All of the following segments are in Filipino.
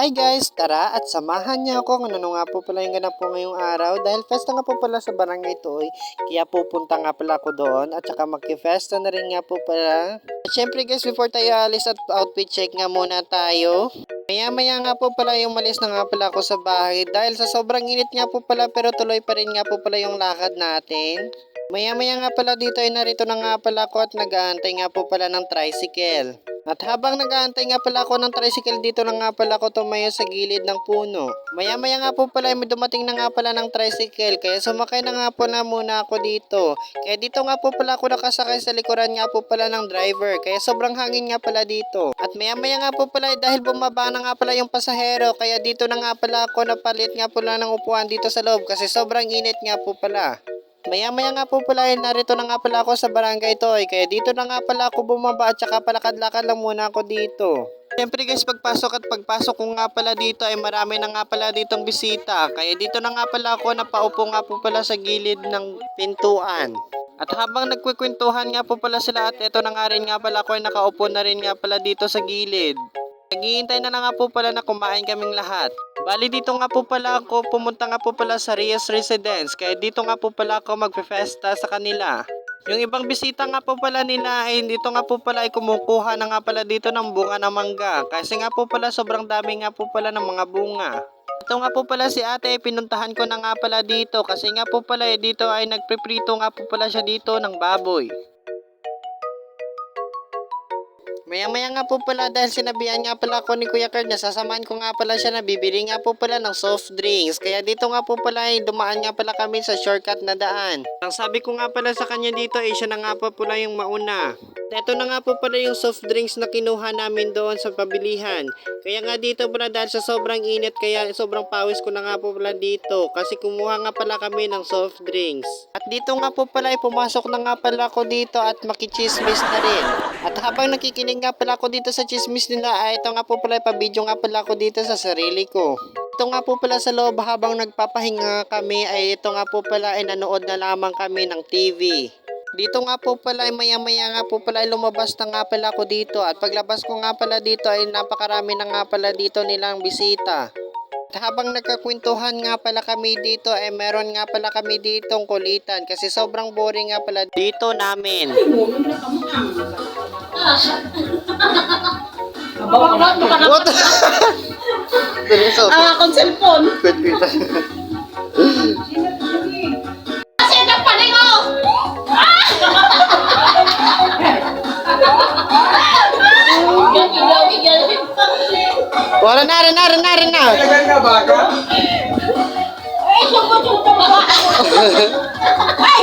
Hi guys, tara at samahan niyo ako kung ano nga po pala yung ganap po ngayong araw dahil festa nga po pala sa barangay Toy kaya pupunta nga pala ako doon at saka magki-festa na rin nga po pala. At syempre guys, before tayo alis at outfit check nga muna tayo. Maya maya nga po pala yung malis na nga pala ako sa bahay dahil sa sobrang init nga po pala pero tuloy pa rin nga po pala yung lakad natin. Maya maya nga pala dito ay narito na nga pala ako at nag-aantay nga po pala ng tricycle. At habang nag-aantay nga pala ako ng tricycle dito na nga pala ako tumayo sa gilid ng puno. Maya maya nga po pala ay dumating na nga pala ng tricycle kaya sumakay na nga po na muna ako dito. Kaya dito nga po pala ako nakasakay sa likuran nga po pala ng driver kaya sobrang hangin nga pala dito. At maya maya nga po pala ay dahil bumaba na nga pala yung pasahero kaya dito na nga pala ako napalit nga pala ng upuan dito sa loob kasi sobrang init nga po pala. Maya maya nga po pala ay narito na nga pala ako sa barangay Toy kaya dito na nga pala ako bumaba at saka palakad-lakad lang muna ako dito. Siyempre guys pagpasok at pagpasok ko nga pala dito ay marami na nga pala ditong bisita kaya dito na nga pala ako napaupo nga po pala sa gilid ng pintuan. At habang nagkwikwentuhan nga po pala sila at eto na nga rin nga pala ako ay nakaupo na rin nga pala dito sa gilid. Naghihintay na, na nga po pala na kumain kaming lahat. Bali dito nga po pala ako, pumunta nga po pala sa Rias Residence. Kaya dito nga po pala ako magpe-festa sa kanila. Yung ibang bisita nga po pala nila ay dito nga po pala ay kumukuha na nga pala dito ng bunga ng mangga. Kasi nga po pala sobrang dami nga po pala ng mga bunga. Ito nga po pala si ate, pinuntahan ko na nga pala dito kasi nga po pala eh, dito ay nagpiprito nga po pala siya dito ng baboy. Maya maya nga po pala dahil sinabihan nga pala ako ni Kuya Kurt na sasamahan ko nga pala siya na bibili nga po pala ng soft drinks. Kaya dito nga po pala ay dumaan nga pala kami sa shortcut na daan. Ang sabi ko nga pala sa kanya dito ay siya na nga po pala yung mauna. Ito na nga po pala yung soft drinks na kinuha namin doon sa pabilihan. Kaya nga dito pala dahil sa sobrang init kaya sobrang pawis ko na nga po pala dito kasi kumuha nga pala kami ng soft drinks. At dito nga po pala ay pumasok na nga pala ako dito at makichismis na rin. At habang nakikinig nga pala ako dito sa chismis nila ay ito nga po pala pabidyo nga pala ako dito sa sarili ko. Ito nga po pala sa loob habang nagpapahinga kami ay ito nga po pala ay nanood na lamang kami ng TV. Dito nga po pala ay maya maya nga po pala ay lumabas na nga pala ako dito at paglabas ko nga pala dito ay napakarami na nga pala dito nilang bisita. At habang nagkakwentuhan nga pala kami dito ay meron nga pala kami ditong kulitan kasi sobrang boring nga pala dito namin. What? Seryoso. Ah, akong cellphone. Wala na rin na rin na rin na. Ay, suko, suko, baba! Ay!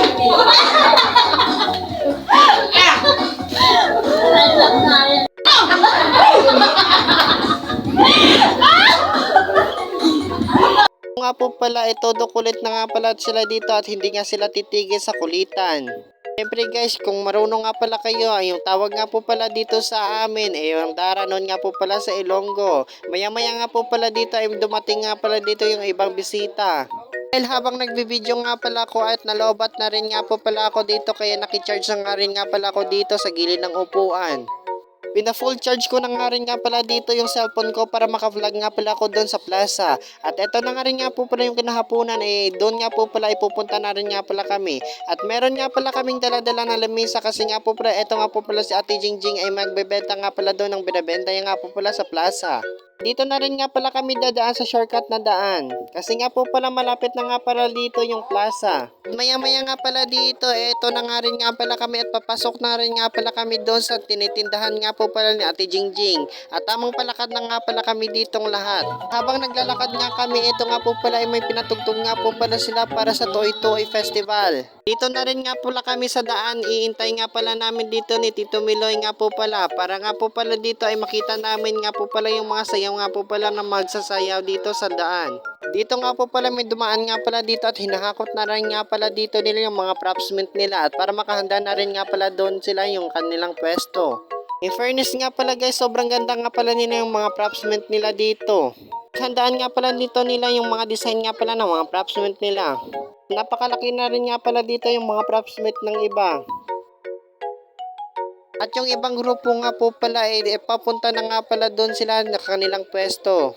nga po pala, todo kulit na nga pala sila dito at hindi nga sila titigil sa kulitan. Siyempre guys, kung marunong nga pala kayo, ay yung tawag nga po pala dito sa amin, eh yung daranon nga po pala sa Ilonggo. Maya maya nga po pala dito, ay dumating nga pala dito yung ibang bisita. Dahil habang nagbibideo nga pala ako at nalobat na rin nga po pala ako dito kaya nakicharge na nga rin nga pala ako dito sa gilid ng upuan. Pina full charge ko na nga rin nga pala dito yung cellphone ko para maka-vlog nga pala ako doon sa plaza. At eto na nga rin nga po pala yung kinahaponan eh doon nga po pala ipupunta na rin nga pala kami. At meron nga pala kaming dala-dala na lamisa kasi nga po pala eto nga po pala si Ate Jingjing ay magbebenta nga pala doon ng binabenta niya nga po pala sa plaza. Dito na rin nga pala kami dadaan sa shortcut na daan. Kasi nga po pala malapit na nga pala dito yung plaza. Maya-maya nga pala dito, eto na nga rin nga pala kami at papasok na rin nga pala kami doon sa tinitindahan nga po pala ni Ate Jingjing. At tamang palakad na nga pala kami ditong lahat. Habang naglalakad nga kami, ito nga po pala ay may pinatugtog nga po pala sila para sa Toy Toy Festival. Dito na rin nga pala kami sa daan, iintay nga pala namin dito ni Tito Miloy nga po pala. Para nga po pala dito ay makita namin nga po pala yung mga sayaw nga po pala na magsasayaw dito sa daan. Dito nga po pala may dumaan nga pala dito at hinahakot na rin nga pala dito nila yung mga props mint nila at para makahanda na rin nga pala doon sila yung kanilang pwesto. In fairness nga pala guys, sobrang ganda nga pala nila yung mga props mint nila dito. Handaan nga pala dito nila yung mga design nga pala ng mga props mint nila. Napakalaki na rin nga pala dito yung mga props mint ng iba. At yung ibang grupo nga po pala, eh, eh, papunta na nga pala doon sila na kanilang pwesto.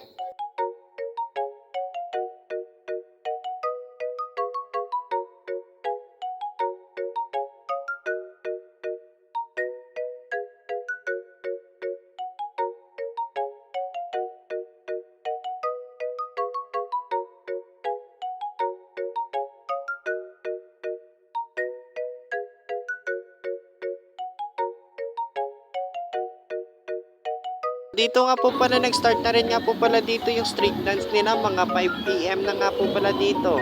Dito nga po pala nag-start na rin nga po pala dito yung street dance nila. Mga 5pm na nga po pala dito.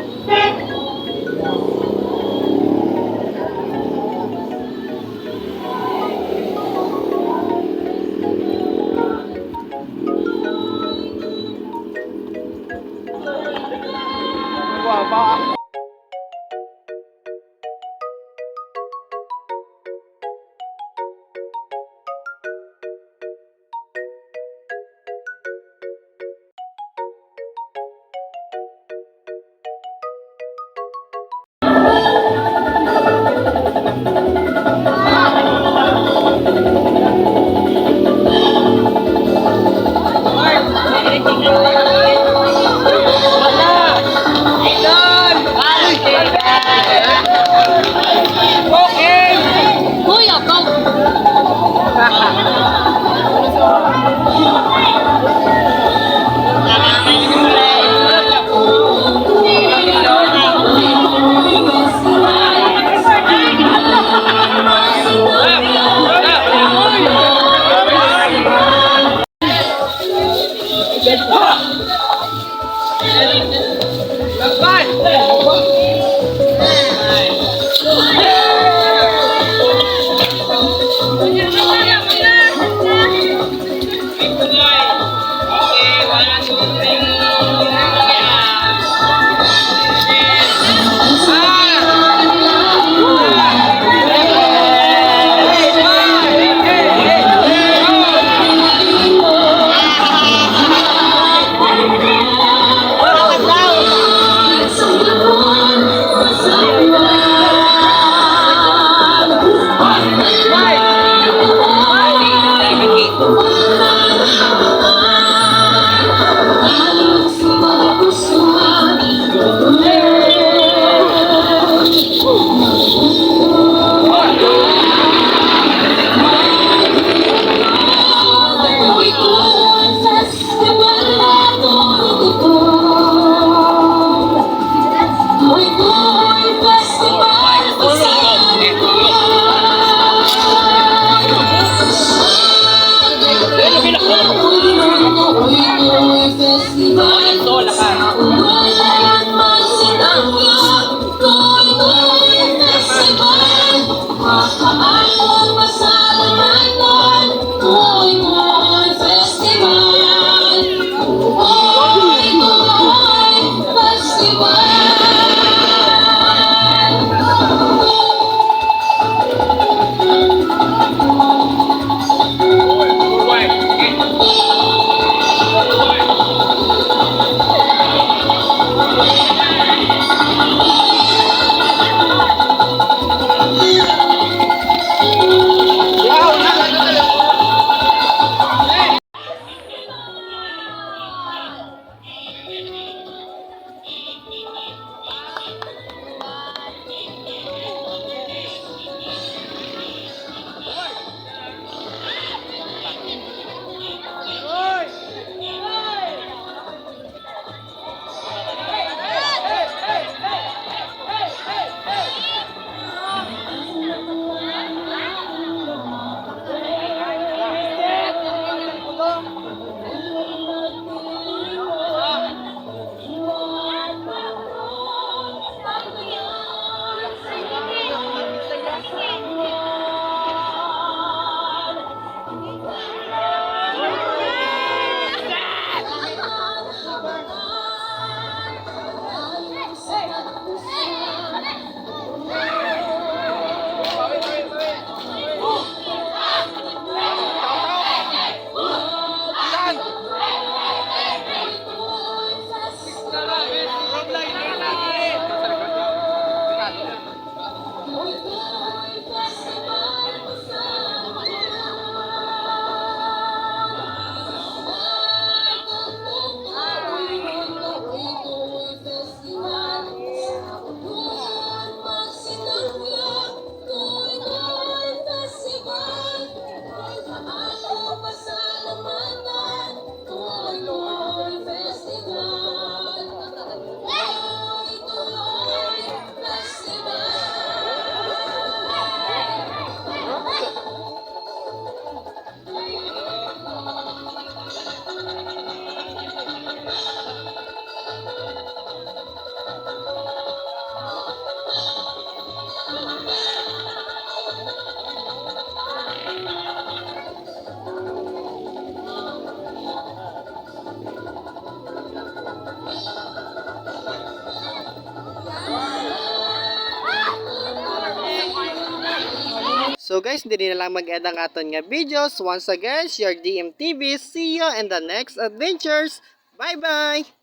So guys, dili na lang mag-end ang aton nga videos. Once again, your DMTV. See you in the next adventures. Bye-bye!